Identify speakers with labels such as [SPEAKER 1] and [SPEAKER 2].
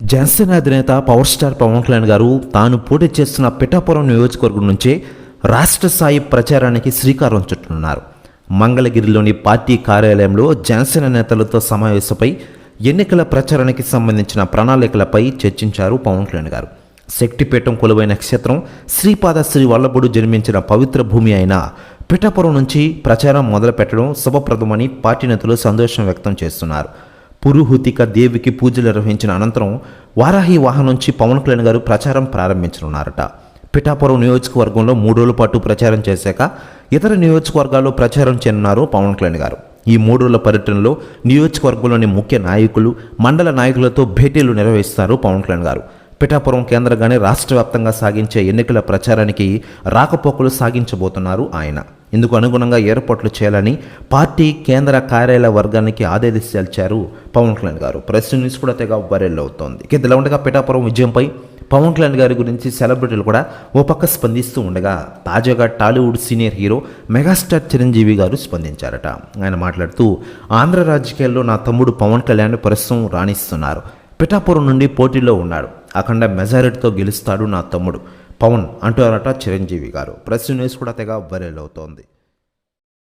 [SPEAKER 1] జనసేన అధినేత power star Pawan Kalyan గారు తాను పోటీ చేస్తున్న పిఠాపురం నియోజకవర్గం నుంచే రాష్ట్ర స్థాయి ప్రచారానికి శ్రీకారం చుట్టనున్నారు. మంగళగిరిలోని పార్టీ కార్యాలయంలో జనసేన నేతలతో సమావేశపై ఎన్నికల ప్రచారానికి సంబంధించిన ప్రణాళికలపై చర్చించారు పవన్ కళ్యాణ్ గారు. శక్తిపీఠం కొలువైన క్షేత్రం శ్రీపాద శ్రీ వల్లభుడు జన్మించిన పవిత్ర భూమి అయిన పిఠాపురం నుంచి ప్రచారం మొదలుపెట్టడం శుభప్రదమని పార్టీ నేతలు సంతోషం వ్యక్తం చేస్తున్నారు. పురుహూతిక దేవికి పూజలు నిర్వహించిన అనంతరం వారాహి వాహనం నుంచి పవన్ కళ్యాణ్ గారు ప్రచారం ప్రారంభించనున్నారట. పిఠాపురం నియోజకవర్గంలో మూడు రోజుల పాటు ప్రచారం చేశాక ఇతర నియోజకవర్గాల్లో ప్రచారం చేయనున్నారు పవన్ కళ్యాణ్ గారు. ఈ మూడు రోజుల పర్యటనలో నియోజకవర్గంలోని ముఖ్య నాయకులు మండల నాయకులతో భేటీలు నిర్వహిస్తారు పవన్ కళ్యాణ్ గారు. పిఠాపురం కేంద్రంగానే రాష్ట్ర వ్యాప్తంగా సాగించే ఎన్నికల ప్రచారానికి రాకపోకలు సాగించబోతున్నారు ఆయన. ఇందుకు అనుగుణంగా ఏర్పాట్లు చేయాలని పార్టీ కేంద్ర కార్యాలయ వర్గానికి ఆదేశాలు పవన్ కళ్యాణ్ గారు. ప్రెస్ న్యూస్ కూడా తెగ వైరల్ అవుతోంది. ఇదిలా ఉండగా పిఠాపురం విజయంపై పవన్ కళ్యాణ్ గారి గురించి సెలబ్రిటీలు కూడా ఓ పక్క స్పందిస్తూ ఉండగా తాజాగా Tollywood senior hero megastar Chiranjeevi గారు స్పందించారట. ఆయన మాట్లాడుతూ ఆంధ్ర రాజకీయాల్లో నా తమ్ముడు పవన్ కళ్యాణ్ ప్రస్తుతం రాణిస్తున్నారు. పిఠాపురం నుండి పోటీలో ఉన్నాడు. అఖండ మెజారిటీతో గెలుస్తాడు నా తమ్ముడు. పవన్ అంటారట చిరంజీవి గారు. ప్రెస్ న్యూస్ కూడా తెగ వైరల్ అవుతోంది.